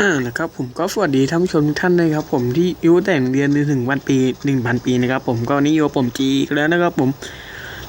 อ่านะครับผมก็สวัสดีท่านผู้ชมทุกท่านเลยครับผมที่อายุแต่งเรียนถึงวันปีหนึ่งพันปีนะครับผมก็วันนี้อยู่กับผมจีแล้วนะครับผม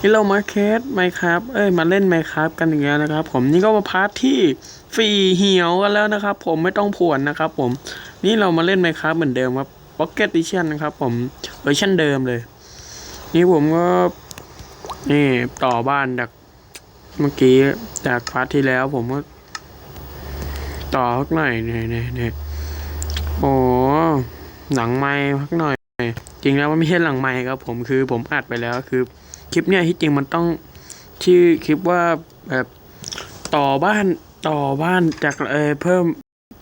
นี่เรามาแคสไมครับเอ้ยมาเล่นไมครับกันอีกแล้วนะครับผมนี่ก็มาพาร์ทที่ฟรีเหี่ยวกันแล้วนะครับผมไม่ต้องผวนนะครับผมนี่เรามาเล่นไมครับเหมือนเดิมครับ Pocket Edition นะครับผมเวอร์ชันเดิมเลย นี่ผมก็นี่ต่อบ้านจากเมื่อกี้จากพาร์ทที่แล้วผมก็ ต่อพักหน่อยเนี่ยเนี่ยเนี่ยโอ้หลังไม้พักหน่อย จริงแล้วมันไม่ใช่หลังไม้ครับผมคือผมอัดไปแล้วคือ คลิปเนี่ยที่จริงมันต้องที่อคลิปว่าแบบต่อบ้านต่อบ้านจากเออเพิ่ม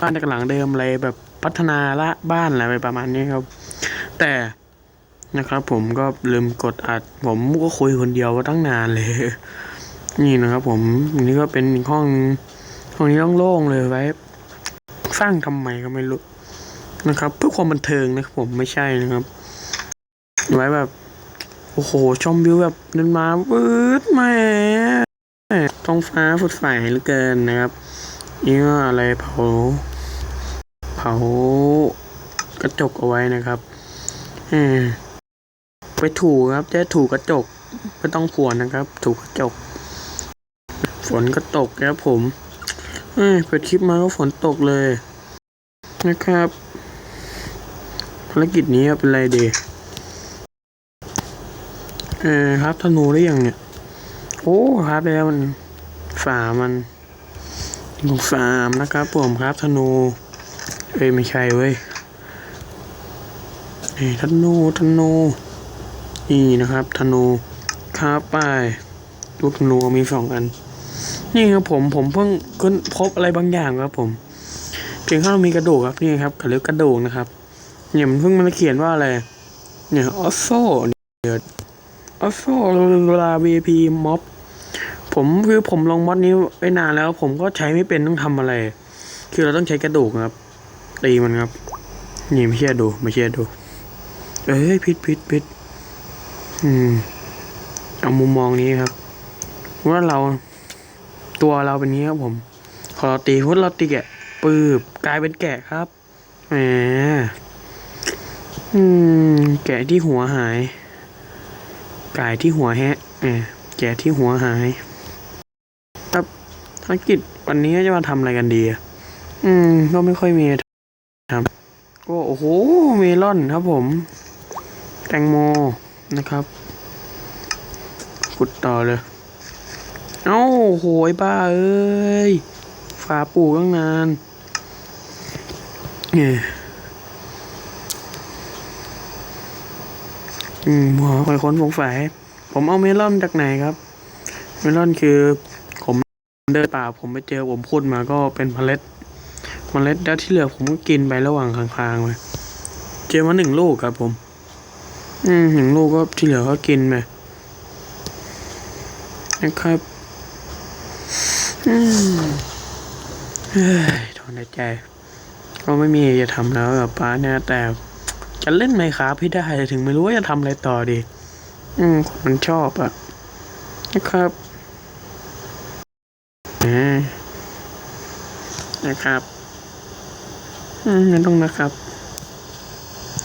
บ้านจากหลังเดิมอะไรแบบพัฒนาละบ้านอะไรประมาณนี้ครับ แต่นะครับผมก็ลืมกดอัด ผมก็คุยคนเดียวก็ตั้งนานเลย นี่นะครับผมอันนี้ก็เป็นอีกห้อง นึงตรงนี้โล่งเลยไว้ สร้างทำไมก็ไม่รู้นะครับเพื่อความบันเทิงนะครับผมไม่ใช่นะครับ ไว้แบบ โอ้โหชมวิวแบบเดินมาปื๊ดแม่ท้องฟ้าฝดใสเหลือเกินนะครับนี่ก็อะไรเผา เผากระจกเอาไว้นะครับอไปถูครับจะถูกระจกไม่ต้องขวนนะครับ ถูกกระจก ฝนก็ตกครับผม เอ้ยเปิดคลิปมาก็ฝนตกเลย นะครับ ภารกิจนี้เป็นไรเดย์เออครับธนูได้ยังเนี่ย โอ้ครับแล้วมันฝามันลูกสามนะครับผมครับธนู เอ้ยไม่ใช่เว้ยเอ้ยธนูธนูนี่นะครับธนูครับไปลูกธนูมีสองอัน นี่ครับผมผมเพิ่งค้นพบอะไรบางอย่างครับผมเพียงแค่เรามีกระดูกครับนี่ครับเขาเรียกกระดูกนะครับเนี่ยมันเพิ่งมันเขียนว่าอะไรเนี่ยออโซเดี๋ยวออโซเวลา VIP ม็อบผมคือผมลองม็อดนี้ไว้นานแล้ว ผมก็ใช้ไม่เป็นต้องทำอะไร คือเราต้องใช้กระดูกครับ ตีมันครับ นี่ไม่เชื่อดูไม่เชื่อดู เอ้ยพิษพิษพิษอืมเอามุมมองนี้ครับ ว่าเรา ตัวเราเป็นนี้ครับผมพอเราตีพุทเราตีแกะปืบกลายเป็นแกะครับแหมอืม แกะที่หัวหายไก่ที่หัวแฮะแหมแกะที่หัวหายครับภารกิจวันนี้จะมาทำอะไรกันดีอะอืม ก็ไม่ค่อยมีทำก็โอ้โหเมลอนครับผม แตงโมนะครับ ขุดต่อเลย เอ้าโหยบ้าเอ้ย ฝาปูตั้งนานเนี่ยอืมหัวคอยค้นสงสัยผมเอาเมลอนจากไหนครับ เมลอนคือผมเดินป่าผมไปเจอผมพูดมาก็เป็นเมล็ด เมล็ดแล้วที่เหลือผมก็กินไประหว่างทางๆไปเจอมาหนึ่งลูกครับผม อืมหนึ่งลูกก็ที่เหลือก็กินไปนะครับ อืม เฮ้ยถอนใจก็ไม่มีจะทำแล้วกับป้าเนี่ยแต่จะเล่นไหมครับพี่ได้ถึงไม่รู้ว่าจะทำอะไรต่อดี อืมมันชอบอะนะครับอ่านะครับอืมไม่ต้องนะครับ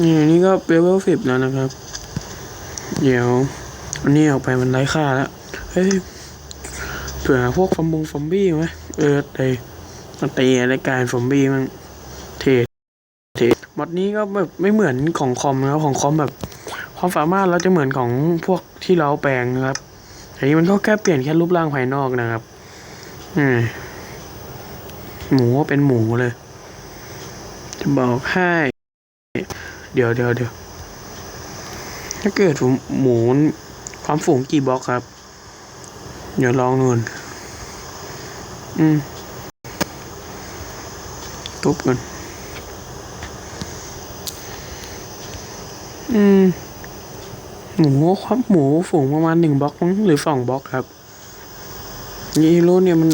นี่นี่ก็เลเวลสิบแล้วนะครับ เดี๋ยวอันนี้ออกไปมันไร้ค่าแล้วเฮ้ยเผื่อพวกฟอมบงฟอมบี้ไหมเออเตะ มาตีรายการฟอมบี้มันเทเทมอดนี้ก็แบบไม่เหมือนของคอมนะครับของคอมแบบความสามารถเราจะเหมือนของพวกที่เราแปลงนะครับอันนี้มันก็แค่เปลี่ยนแค่รูปร่างภายนอกนะครับ อืมหมูเป็นหมูเลย จะบอกให้ เดี๋ยวเดี๋ยวเดี๋ยวถ้าเกิดหมูความสูงกี่บล็อกครับ เดี๋ยวลองนู่นอืม ทุบกันอืมหมูความหมูฝูงประมาณหนึ่งบล็อกมั้งหรือสองบล็อกครับนี่รู้เนี่ยมัน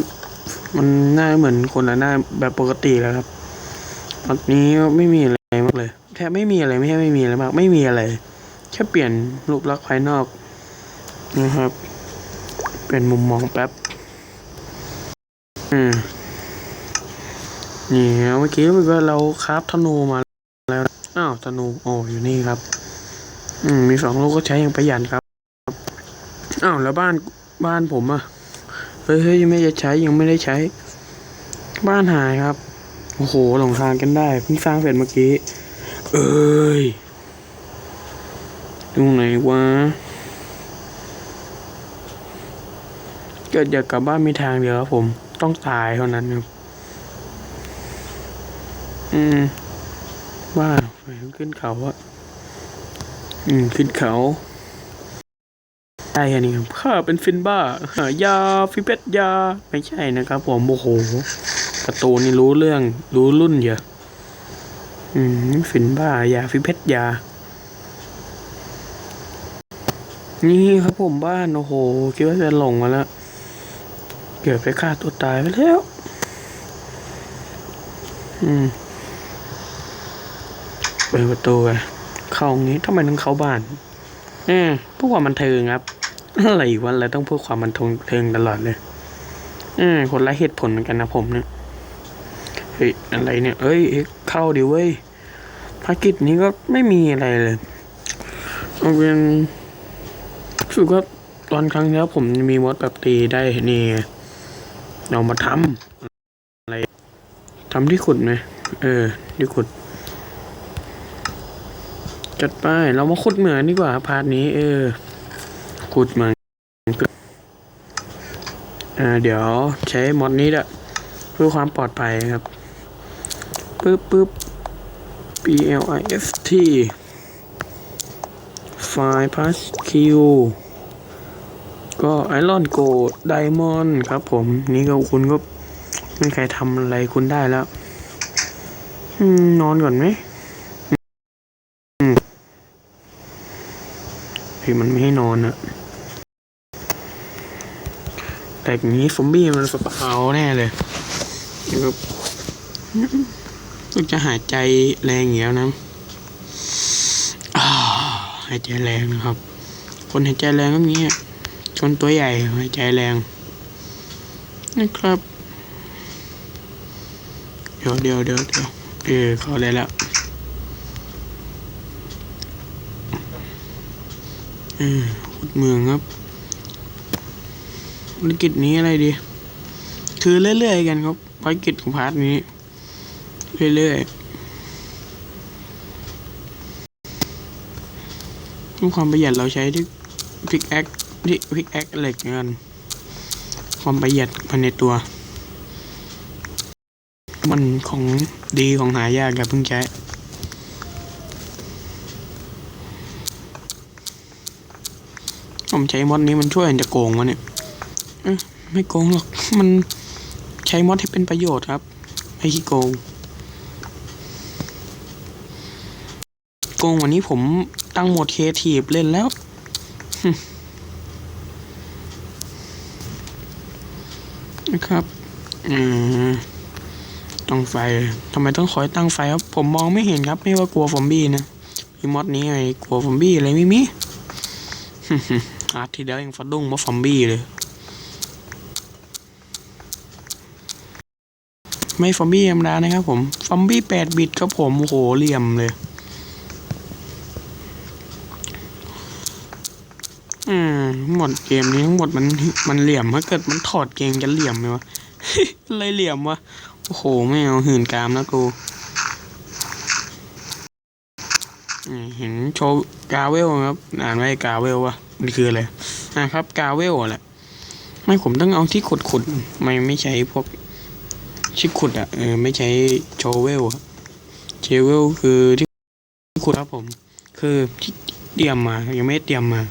มันหน้าเหมือนคนละหน้าแบบปกติแล้วครับตอนนี้ไม่มีอะไรมากเลยแทบไม่มีอะไรไม่ใช่ไม่มีอะไรมาก ไม่มีอะไร แค่เปลี่ยนรูปลักษณ์ภายนอกนะครับ เป็นมุมมองแป๊บ อืม นี่เมื่อกี้มันก็เราคราฟธนูมาแล้วอ้าวธนูโอ้อยู่นี่ครับ อืมมีสองลูกก็ใช้อย่างประหยัดครับอ้าวแล้วบ้านบ้านผมอะเฮ้ยเฮ้ยยังไม่ได้ใช้ยังไม่ได้ใช้ บ้านหายครับโอ้โหหลงทางกันได้เพิ่งสร้างเสร็จเมื่อกี้ เอ้ยตรงไหนวะเกิดอยากกลับบ้านมีทางเดียวครับผมต้องตายเท่านั้นครับ อืมบ้าไปขึ้นเขาอะอืม ขึ้นเขาใช่อันนี้ครับข้าเป็นฟินบ้าหายาฟิเป็ดยา ไม่ใช่นะครับผมโอ้โหกระตูนี่รู้เรื่อง รู้รุ่นเยอะ อืม ฟินบ้า ยาฟิเพชรยา นี่ครับผมบ้านโอ้โห คิดว่าจะหลงมาแล้วเกือบไปฆ่าตัวตายไปแล้ว อืม ปิดประตูเข้าตรงนี้ทำไมต้องเข้าบ้านเออเพื่อความบันเทิงครับ อะไรวะอะไรต้องเพื่อความบันเทิงตลอดเลยเออคนละเหตุผลเหมือนกันนะผมเนี่ยเฮ้ยอะไรเนี่ยเอ้ยเข้าดิเว้ยภารกิจนี้ก็ไม่มีอะไรเลยเอาเป็นรู้สึกว่าตอนครั้งที่แล้วผมมีมดแบบตีได้นี่เรามาทำอะไรทำที่ขุดไหมเออที่ขุด จัดไป เรามาขุดเหมืองดีกว่า พาร์ทนี้ เออ ขุดเหมืองอ่าเดี๋ยวใช้มอดนี้แหละเพื่อความปลอดภัยครับปึ๊บปึ๊บ p l i s t ไฟล์ pass q ก็ไอรอนโกดไดมอนด์ครับผม นี่ก็คุณก็ไม่ใครทำอะไรคุณได้แล้ว นอนก่อนไหม คือมันไม่ให้นอนอะแต่อย่างนี้ซอมบี้มันสปเอาแน่เลยแล้วก็ต้องจะหายใจแรงอย่างเงี้ยนะหายใจแรงนะครับ คนหายใจแรงก็งี้อะชนตัวใหญ่หายใจแรงนะครับ เดี๋ยวเดี๋ยวเดี๋ยวเดี๋ยวเออเขาเลยแล้ว เออ ขุดเมืองครับภารกิจนี้อะไรดี คือเรื่อยๆกันครับภารกิจของพาร์ทนี้ เรื่อยๆด้วยความประหยัดเราใช้ที่พิกแอคที่พิกแอคเหล็กกันความประหยัดภายในตัว มันของดีของหายากอย่าเพิ่งใช้ ผมใช้มอดนี้มันช่วยจะโกงวะเนี่ยอไม่โกงหรอก มันใช้มอดที่เป็นประโยชน์ครับ ไม่ขี้โกง โกงวันนี้ผมตั้งโหมดเคทีฟเล่นแล้วนะครับอืมต้องไฟทำไมต้องคอยตั้งไฟครับ ผมมองไม่เห็นครับ ไม่ว่ากลัวฟอมบี้นะมีมอดนี้ไงกลัวฟอมบี้อะไรไม่มี อาร์ตที่แล้วยังฟะดุ้งมาฟอมบี้เลย ไม่ฟอมบี้ธรรมดานะครับผมฟอมบี้แปดบิตครับผม โอ้โหเหลี่ยมเลย อืมหมดเกมนี้ทั้งหมดมันมันเหลี่ยมถ้าเกิดมันถอดเกมจะเหลี่ยมไหมวะอะไรเหลี่ยมวะ โอ้โห ไม่เอาหื่นกามนะกูเห็นโชว์กาเวลครับ อ่านไว้กาเวลวะ มันคืออะไรนะครับกาเวลแหละไม่ผมต้องเอาที่ขุดขุดไม่ไม่ใช้พวกชิขุดอะเออไม่ใช้โชเวลอะเชเวลคือที่ขุดครับผม คือที่เตรียมมายังไม่เตรียมมา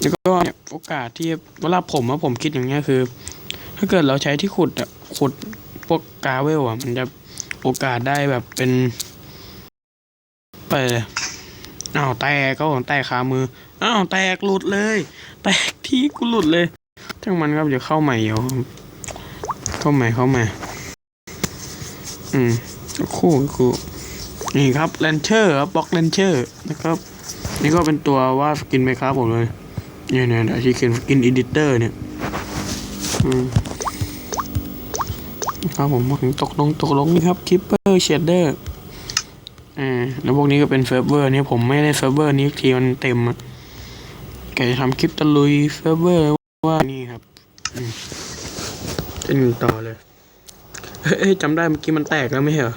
แล้วก็เนี่ยโอกาสที่เวลาผมอะผมคิดอย่างเงี้ยคือ ถ้าเกิดเราใช้ที่ขุดอะขุดพวกกาเวลอะมันจะโอกาสได้แบบเป็นไปเลยอ้าวแตกก็ของแตกขามือ อ้าวแตกหลุดเลย แตกที่กูหลุดเลยช่างมันครับเดี๋ยวเข้าใหม่เดี๋ยวเข้าใหม่เข้าใหม่อืมคู่คู่นี่ครับแลนเชอร์ครับบล็อกแลนเชอร์นะครับ นี่ก็เป็นตัวว่าสกินไหมครับผมเลยเนี่ยเนี่ยที่เขียนสกินอิดิเตอร์เนี่ยอืมครับผมตกลงตกลงนี่ครับคิปเปอร์เชดเดอร์อ่าแล้วพวกนี้ก็เป็นเซิร์ฟเวอร์นี่ผมไม่ได้เซิร์ฟเวอร์นี้ทีมันเต็มอะ แกจะทำคลิปตะลุยเซิร์ฟเวอร์ว่านี่ครับอืมเล่นต่อเลย เฮ้ยจำได้เมื่อกี้มันแตกแล้วไม่เหรอ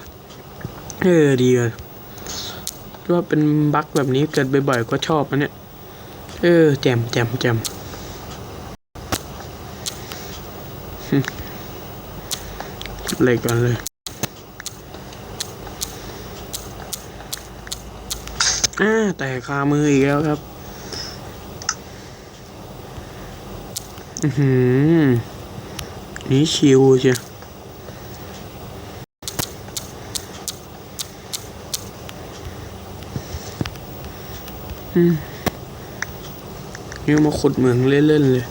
เออดีเลยว่าเป็นบั๊กแบบนี้เกิดบ่อยๆก็ชอบนะเนี่ย เออแจมแจมแจมเล็กก่อนเลยอ่าแต่คามืออีกแล้วครับ อือหือ นี่ชิวเชียวอืมนี่มาขุดเหมืองเล่นๆเลย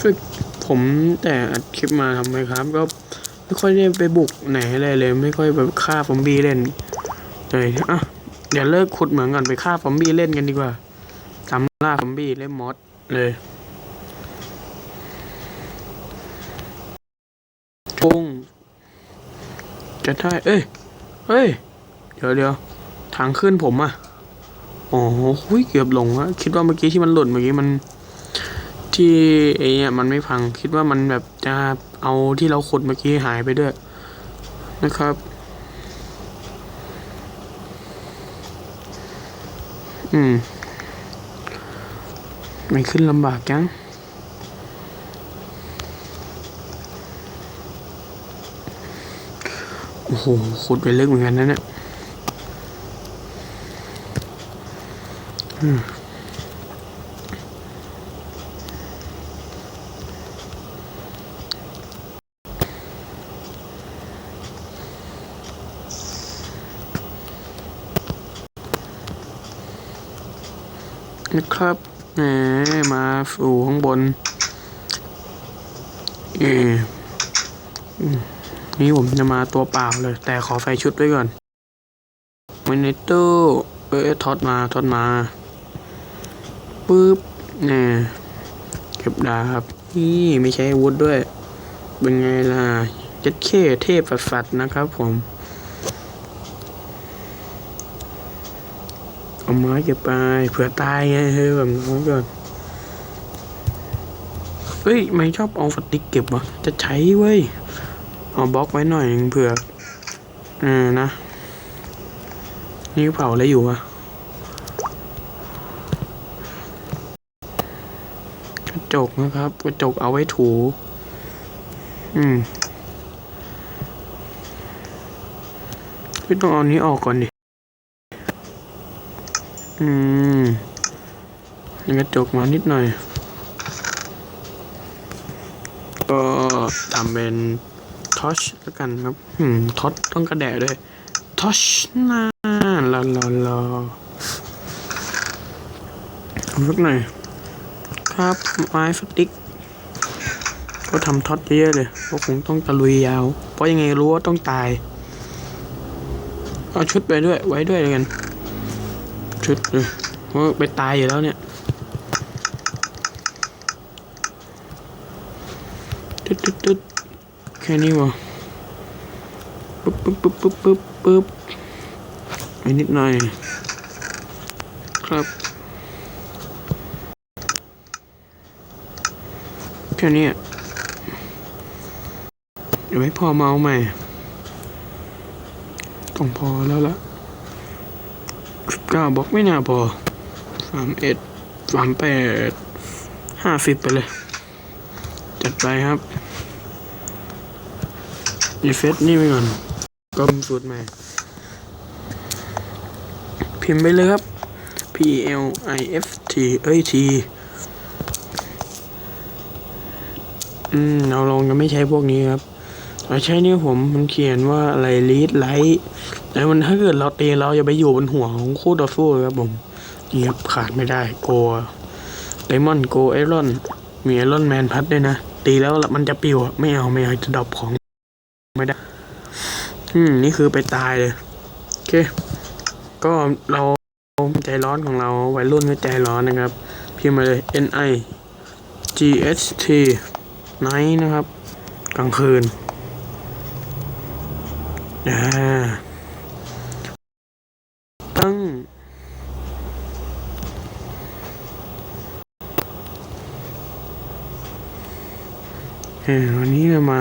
ฝึกผมแต่อัดคลิปมาทำไมครับ ก็ไม่ค่อยได้ไปบุกไหนอะไรเลย ไม่ค่อยแบบฆ่าฟอมบี้เล่นเลยอะเดี๋ยวเลิกขุดเหมืองก่อนไปฆ่าฟอมบี้เล่นกันดีกว่าตามล่าฟอมบี้เล่นมอสเลย ปุ้งจะได้เอ้ย เฮ้ย เดี๋ยวเดี๋ยวทางขึ้นผมอะอ๋อหุยเกือบหลงอะคิดว่าเมื่อกี้ที่มันหล่นเมื่อกี้มัน ที่ไอ้เนี่ยมันไม่พัง คิดว่ามันแบบจะเอาที่เราขุดเมื่อกี้หายไปด้วย นะครับ อืมไม่ขึ้นลำบากจัง โอ้โหขุดไปลึกเหมือนกันนะเนี่ยนะครับแหมมาสู่ข้างบนเอออืม นี่ผมจะมาตัวเปล่าเลย แต่ขอไฟชุดไว้ก่อนไว้ในตู้เอ้ยทอดมาทอดมาปึ๊บเนี่ยเก็บดาบนี่ไม่ใช้อาวุธด้วย เป็นไงล่ะจ็ดเคเทพฝัดๆนะครับผมเอาไม้เก็บไปเผื่อตายไงเฮ้ยแบบนั้นก่อนเฮ้ย ไม่ชอบเอาสติ๊กเก็บวะจะใช้เว้ย เอาบล็อกไว้หน่อยนึงเผื่อเออนะ นี่เผาอะไรอยู่วะกระจกนะครับ กระจกเอาไว้ถู อืมไม่ต้องเอานี้ออกก่อนดิ อืมยังกระจกมานิดหน่อย ก็ทำเป็น อชแล้วกันครับอืมทอชต้องกระแดะด้วยทอชน่าลาลาลาทำสักหน่อยครับไม้สติ๊ก ก็ทำท็อตเยอะเลยเพราะคงต้องตะลุยยาว เพราะยังไงรู้ว่าต้องตาย เอาชุดไปด้วย ไว้ด้วยแล้วกัน ชุดเลยเพราะไปตายอยู่แล้วเนี่ยตึ๊ดตึ๊ดตึ๊ด แค่นี้วะปึ๊บปึ๊บปึ๊บปึ๊บปึ๊บปึ๊บไปนิดหน่อย ครับ แค่นี้เดี๋ยวให้พอเมาใหม่ต้องพอแล้วละเก้าบล็อกไม่น่าพอสามเอ็ดสามแปดห้าสิบไปเลย จัดไปครับ รีเฟซนี่ไปก่อนกลมสูตรใหม่ พิมพ์ไปเลยครับ P L I F T เอ้ย T อืม เราลองจะไม่ใช้พวกนี้ครับ เราใช้นี่ผมมันเขียนว่าอะไรลีดไลท์แต่มันถ้าเกิดเราตีเราอย่าไปอยู่บนหัวของคู่ต่อสู้ครับผมนี่ครับขาดไม่ได้โกไดมอนโกไอรอนมีไอรอนแมนพัดด้วยนะ ตีแล้วมันจะปิวอะไม่เอา ไม่เอาจะดรอปของ ไม่ได้ อืม นี่คือไปตายเลย โอเค ก็เราใจร้อนของเราวัยรุ่นก็ใจร้อนนะครับ พิมพ์มาเลย N I G H T night นะครับ กลางคืนอ่าตั้งเฮ้ยวันนี้เรามา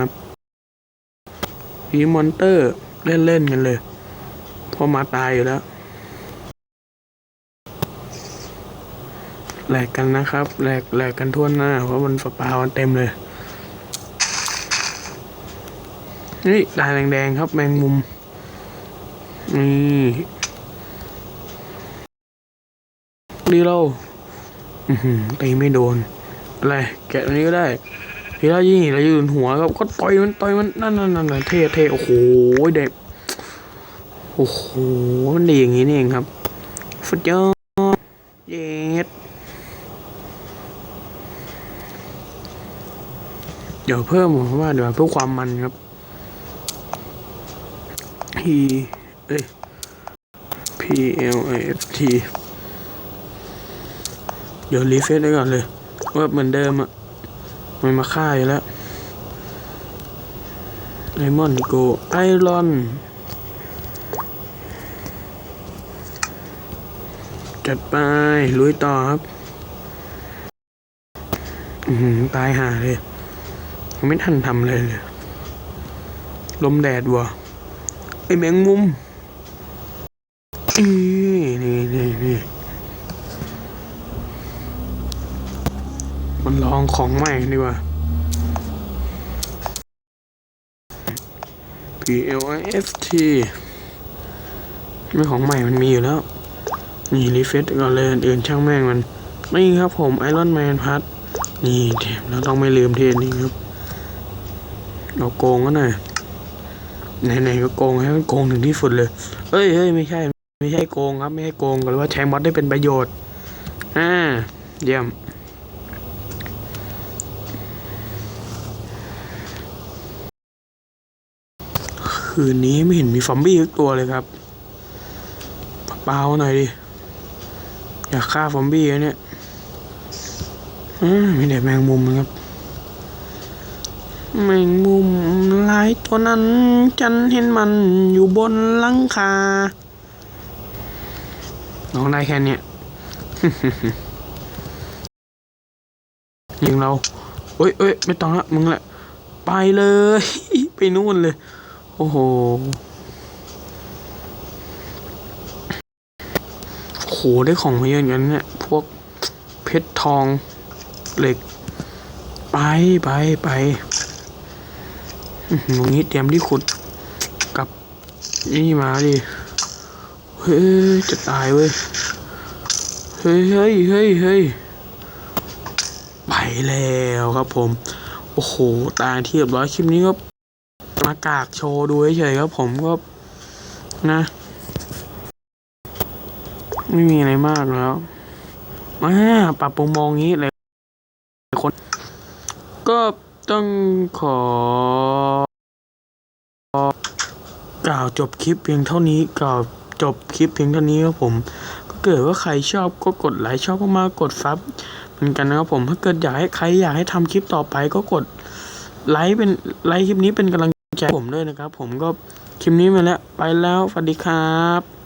พีมอนเตอร์เล่น ๆ กันเลย พอมาตายอยู่แล้วแหลกกันนะครับแหลกแหลกกันทั่วหน้า เพราะมันฝาปามันเต็มเลยนี่ลายแดง ๆ ครับแมงมุม นี่ดีเราตีไม่โดน อะไร แกะอันนี้ก็ได้ ทีละยี่เรายืนหัวครับก็ต่อยมันต่อยมันนั่นนั่นนั่นเท่เท่โอ้โหเด็กโอ้โหมันดีอย่างนี้นี่เองครับสุดยอดเย็ดเดี๋ยวเพิ่มเพราะว่าเดี๋ยวเพื่อความมันครับ P เอ้ย P L I F T เดี๋ยวรีเฟซไว้ก่อนเลย ว่าเหมือนเดิมอะ มันมาฆ่าอยู่แล้วไอมอนโกไอรอนจัดไป ลุยต่อครับ อือตายห่าเลย ยังไม่ทันทำเลยเลย ลมแดดวัวไอแมงมุม นี่นี่นี่นี่ มันลองของใหม่ดีกว่า P L I F T ไม่ของใหม่มันมีอยู่แล้ว นี่รีเฟซก่อนเลยอื่นช่างแม่งมัน นี่ครับผมไอรอนแมนพัด นี่แถมเราต้องไม่ลืมเทนนี้ครับ เราโกงก็หน่อยไหนๆก็โกงให้มันโกงถึงที่สุดเลย เฮ้ยเฮ้ยไม่ใช่ ไม่ใช่โกงครับ ไม่ใช่โกงก็เลยว่าใช้มอดได้เป็นประโยชน์ อ่า เยี่ยม คืนนี้ไม่เห็นมีฟอมบี้ทุกตัวเลยครับเบาหน่อยดิ อยากฆ่าฟอมบี้เนี่ยมีแต่แมงมุมนะครับ แมงมุมหลายตัวนั้น ฉันเห็นมันอยู่บนหลังคาน้องได้แค่เนี้ยยิงเราเอ้ยเอ้ยไม่ต้องละมึงแหละ ไปเลย ไปนู่นเลย อ้โหโหได้ของมาเยอะอย่างนั้นเนี่ยพวกเพชรทองเหล็ก ไปไปไปตรงนี้เตรียมที่ขุดกับนี่มาดิเฮ้ยจะตายเว้ยเฮ้ยเฮ้ยเฮ้ยเฮ้ยไปแล้วครับผม โอ้โห ตายที่เรียบร้อยคลิปนี้ก็ มากากโชว์ดูเฉยๆครับผมก็นะ ไม่มีอะไรมากแล้วอ่าปรับปรุงมองงี้เลยคน ก็ต้องขอ กล่าวจบคลิปเพียงเท่านี้กล่าวจบคลิปเพียงเท่านี้ครับผม ก็เกิดว่าใครชอบก็กดไลค์ชอบก็มากกดซับเหมือนกันนะครับผมถ้าเกิดอยากให้ใครอยากให้ทำคลิปต่อไปก็กดไลค์เป็นไลค์คลิปนี้เป็นกำลัง ใจผมด้วยนะครับ ผมก็คลิปนี้มาแล้ว ไปแล้วสวัสดีครับ